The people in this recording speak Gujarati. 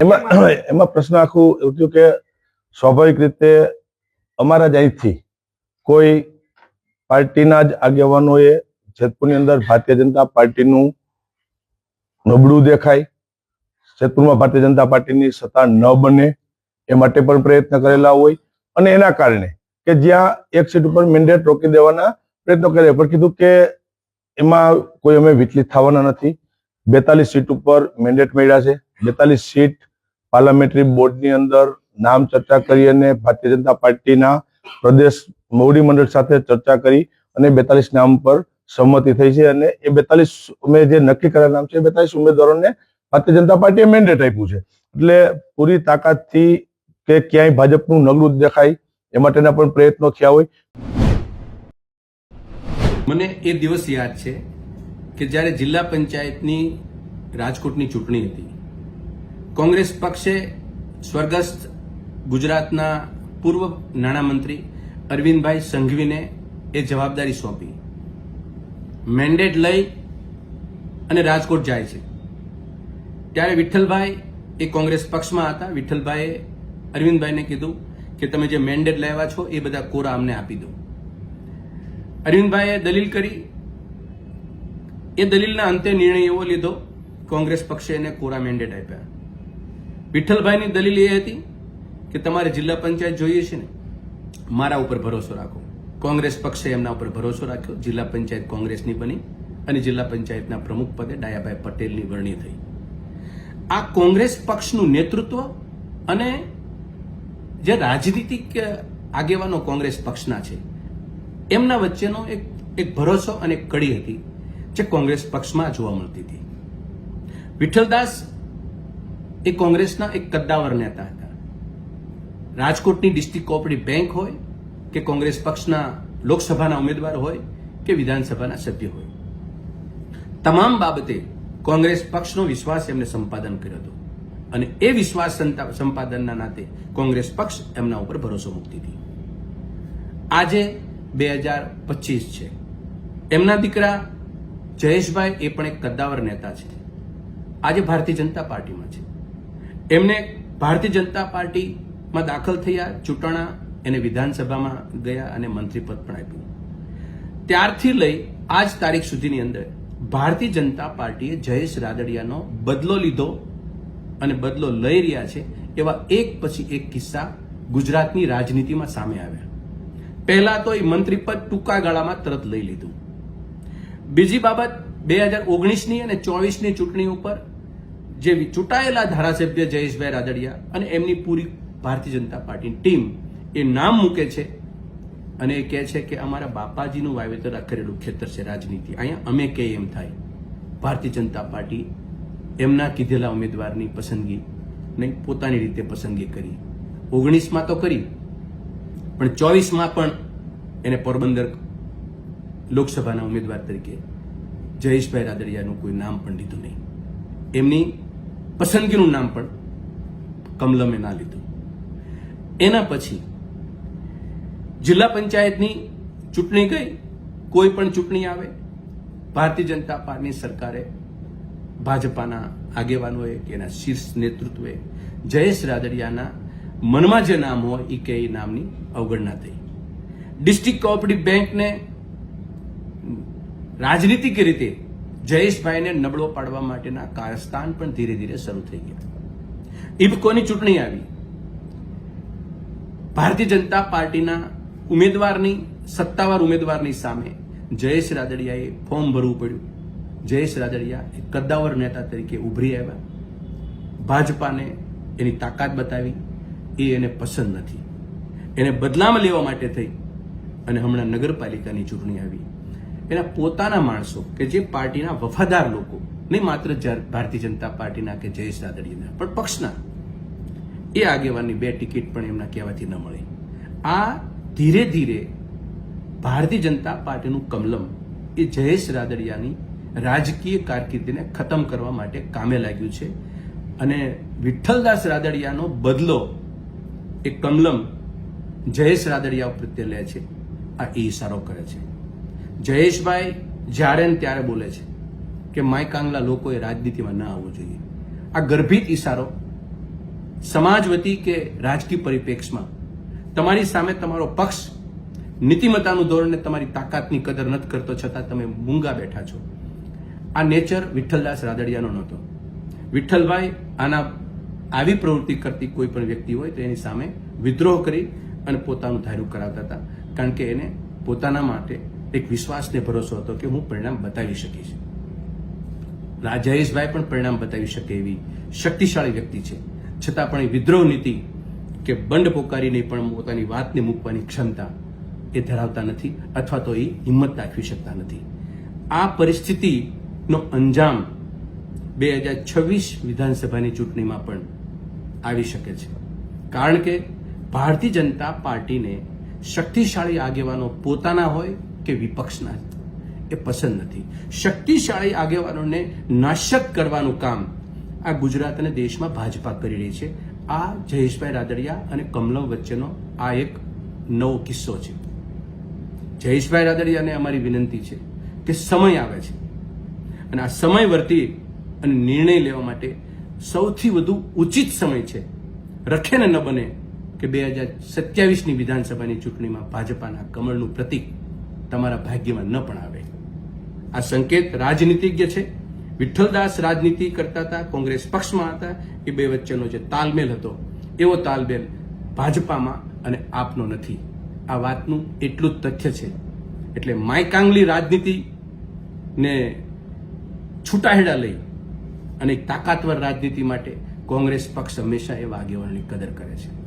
એમાં એમાં પ્રશ્ન આખું એવું કે સ્વાભાવિક રીતે અમારા જ અહીંથી કોઈ પાર્ટીના જ આગેવાનોએ જેતપુરની અંદર ભારતીય જનતા પાર્ટીનું નબળું દેખાય, જેતપુરમાં ભારતીય જનતા પાર્ટીની સત્તા ન બને એ માટે પણ પ્રયત્ન કરેલા હોય અને એના કારણે કે જ્યાં એક સીટ ઉપર મેન્ડેટ રોકી દેવાના પ્રયત્નો કરે પણ કીધું કે એમાં કોઈ અમે વિચલિત થવાના નથી. બેતાલીસ સીટ ઉપર મેન્ડેટ મળ્યા છે. બેતાલીસ સીટ પાર્લામેન્ટરી બોર્ડની અંદર નામ ચર્ચા કરી અને ભારતીય જનતા પાર્ટીના પ્રદેશ મોવડી મંડળ સાથે ચર્ચા કરી અને બેતાલીસ નામ પર સંમતિ થઈ છે અને એ બેતાલીસ અમે જે નક્કી કરેલા નામ છે બેતાલીસ ઉમેદવારોને ભારતીય જનતા પાર્ટીએ મેન્ડેટ આપ્યું છે. એટલે પૂરી તાકાતથી કે ક્યાંય ભાજપનું નગરું દેખાય એ માટેના પણ પ્રયત્નો થયા હોય. મને એ દિવસ યાદ છે કે જ્યારે જિલ્લા પંચાયતની રાજકોટની ચૂંટણી હતી કોંગ્રેસ પક્ષે સ્વર્ગસ્થ ગુજરાતના પૂર્વ નાણામંત્રી અરવિંદભાઈ સંઘવીને એ જવાબદારી સોંપી. મેન્ડેટ લઈ અને રાજકોટ જાય છે. ત્યારે વિઠ્ઠલભાઈ એ કોંગ્રેસ પક્ષમાં હતા. વિઠ્ઠલભાઈએ અરવિંદભાઈને કીધું કે તમે જે મેન્ડેટ લાવ્યા છો એ બધા કોરા અમને આપી દો. અરવિંદભાઈએ દલીલ કરી. એ દલીલના અંતે નિર્ણય એવો લીધો, કોંગ્રેસ પક્ષે એને કોરા મેન્ડેટ આપ્યા. વિઠ્ઠલભાઈની દલીલ એ હતી કે તમારે જિલ્લા પંચાયત જોઈએ છે ને, મારા ઉપર ભરોસો રાખો. કોંગ્રેસ પક્ષે એમના ઉપર ભરોસો રાખ્યો. જિલ્લા પંચાયત કોંગ્રેસની બની અને જિલ્લા પંચાયતના પ્રમુખ પદે ડાયાભાઈ પટેલની વરણી થઈ. આ કોંગ્રેસ પક્ષનું નેતૃત્વ અને જે રાજનીતિક આગેવાનો કોંગ્રેસ પક્ષના છે, એમના વચ્ચેનો એક એક ભરોસો અને કડી હતી જે કોંગ્રેસ પક્ષમાં જોવા મળતી હતી. વિઠ્ઠલદાસ એ કોંગ્રેસના એક કદ્દાવર નેતા હતા. રાજકોટની ડિસ્ટ્રિક્ટ કોઓપરેટિવ બેંક હોય કે કોંગ્રેસ પક્ષના લોકસભાના ઉમેદવાર હોય કે વિધાનસભાના સભ્ય હોય. તમામ બાબતે કોંગ્રેસ પક્ષનો વિશ્વાસ એમને સંપાદન કર્યો હતો. અને એ વિશ્વાસ સંપાદનના નાતે કોંગ્રેસ પક્ષ એમના ઉપર ભરોસો મૂકતી હતી. આજે બે હજાર પચીસ છે. એમના દીકરા જયેશભાઈ એ પણ એક કદ્દાવર નેતા છે. આજે ભારતીય જનતા પાર્ટીમાં છે. એમને ભારતીય જનતા પાર્ટીમાં દાખલ થયા, ચૂંટણા એને વિધાનસભામાં ગયા અને મંત્રીપદ પણ આપ્યું. ત્યારથી લઈ આજ તારીખ સુધીની અંદર ભારતીય જનતા પાર્ટીએ જયેશ રાદડિયાનો બદલો લીધો અને બદલો લઈ રહ્યા છે એવા એક પછી એક કિસ્સા ગુજરાતની રાજનીતિમાં સામે આવ્યા. પહેલા તો એ મંત્રીપદ ટૂંકા ગાળામાં તરત લઈ લીધું. બીજી બાબત, બે હજાર ઓગણીસની અને ચોવીસની ચૂંટણી ઉપર જે ચૂંટાયેલા ધારાસભ્ય જયેશભાઈ રાદડિયા અને એમની પૂરી ભારતીય જનતા પાર્ટીની ટીમ એ નામ મૂકે છે અને એ કહે છે કે અમારા બાપાજીનું વાવેતર કરેલું ખેતર છે, રાજનીતિ. અહીંયા અમે કે એમ થાય. ભારતીય જનતા પાર્ટી એમના કીધેલા ઉમેદવારની પસંદગી નહીં, પોતાની રીતે પસંદગી કરી. ઓગણીસમાં તો કરી, પણ ચોવીસમાં પણ એને પોરબંદર લોકસભાના ઉમેદવાર તરીકે જયેશભાઈ રાદડિયાનું કોઈ નામ પણ લીધું નહીં. એમની પસંદગીનું નામ પણ કમલમે ના લીધું. એના પછી જિલ્લા પંચાયતની ચૂંટણી ગઈ, કોઈ પણ ચૂંટણી આવે, ભારતીય જનતા પાર્ટીની સરકારે ભાજપાના આગેવાનોએ કે એના શીર્ષ નેતૃત્વે જયેશ રાદડિયાના મનમાં જે નામ હોય એ કે એ નામની અવગણના થઈ. ડિસ્ટ્રિક્ટ કોઓપરેટિવ બેંકને રાજનીતિક રીતે જયેશભાઈને નબળો પાડવા માટેના કારસ્તાન પણ ધીરે ધીરે શરૂ થઈ ગયા. ઇફકોની ચૂંટણી આવી. ભારતીય જનતા પાર્ટીના ઉમેદવારની, સત્તાવાર ઉમેદવારની સામે જયેશ રાદડિયાએ ફોર્મ ભરવું પડ્યું. જયેશ રાદડિયા એક કદ્દાવર નેતા તરીકે ઉભરી આવ્યા. ભાજપાને એની તાકાત બતાવી. એ એને પસંદ નથી. એને બદલામાં લેવા માટે થઈ. અને હમણાં નગરપાલિકાની ચૂંટણી આવી. એના પોતાના માણસો કે જે પાર્ટીના વફાદાર લોકો, નહીં માત્ર ભારતીય જનતા પાર્ટીના કે જયેશ રાદડિયાના પણ પક્ષના. એ આગેવાનની બે ટિકિટ પણ એમના કહેવાથી ન મળી. આ ધીરે ધીરે ભારતીય જનતા પાર્ટીનું કમલમ, એ જયેશ રાદડિયાની રાજકીય કારકિર્દીને ખતમ કરવા માટે કામે લાગ્યું છે. અને વિઠ્ઠલદાસ રાદડિયાનો બદલો એ કમલમ જયેશ રાદડિયા પ્રત્યે લે છે. આ એ ઇશારો કરે છે. જયેશભાઈ જ્યારે ને ત્યારે બોલે છે કે માય કાંગલા લોકોએ રાજનીતિમાં ન આવવું જોઈએ. આ ગર્ભિત ઇશારો સમાજ વતી કે રાજકીય પરિપ્રેક્ષમાં તમારી સામે તમારો પક્ષ નીતિમત્તાનું ધોરણને તમારી તાકાતની કદર નથી કરતો છતાં તમે મૂંગા બેઠા છો. આ નેચર વિઠ્ઠલદાસ રાદડિયાનો નહોતો. વિઠ્ઠલભાઈ આના આવી પ્રવૃત્તિ કરતી કોઈ પણ વ્યક્તિ હોય તો એની સામે વિદ્રોહ કરી અને પોતાનું ધાર્યું કરાવતા હતા. કારણ કે એને પોતાના માટે એક વિશ્વાસને ભરોસો હતો કે હું પરિણામ બતાવી શકીશ. રા- જયેશભાઈ પણ પરિણામ બતાવી શકે એવી શક્તિશાળી વ્યક્તિ છે. છતાં પણ એ વિદ્રોહ નીતિ કે બંડ પોકારીને પણ પોતાની વાતને મૂકવાની ક્ષમતા એ ધરાવતા નથી અથવા તો એ હિંમત દાખવી શકતા નથી. આ પરિસ્થિતિનો અંજામ બે હજાર છવ્વીસ વિધાનસભાની ચૂંટણીમાં પણ આવી શકે છે. કારણ કે ભારતીય જનતા પાર્ટીને શક્તિશાળી આગેવાનો પોતાના હોય કે વિપક્ષના એ પસંદ નથી. શક્તિશાળી આગેવાનોને નાશક કરવાનું કામ આ ગુજરાત અને દેશમાં ભાજપા કરી રહી છે. આ જયેશભાઈ રાદડિયા અને કમલમ વચ્ચેનો આ એક નવો કિસ્સો છે. જયેશભાઈ રાદડિયાને અમારી વિનંતી છે કે સમય આવે છે. અને આ સમય વર્તી અને નિર્ણય લેવા માટે સૌથી વધુ ઉચિત સમય છે. રખે ને ન બને કે બે હજાર સત્યાવીસની વિધાનસભાની ચૂંટણીમાં ભાજપાના કમળનું પ્રતીક તમારા ભાગ્યમાં ન પણ આવે. આ સંકેત રાજનીતિજ્ઞ છે. વિઠ્ઠલદાસ રાજનીતિ કરતા હતા, કોંગ્રેસ પક્ષમાં હતા. એ બે વચ્ચેનો જે તાલમેલ હતો, એવો તાલમેલ ભાજપામાં અને આપનો નથી. આ વાતનું એટલું જ તથ્ય છે. એટલે માયકાંગલી રાજનીતિને છૂટાહેડા લઈ અને તાકાતવર રાજનીતિ માટે કોંગ્રેસ પક્ષ હંમેશા એવા આગેવાનની કદર કરે છે.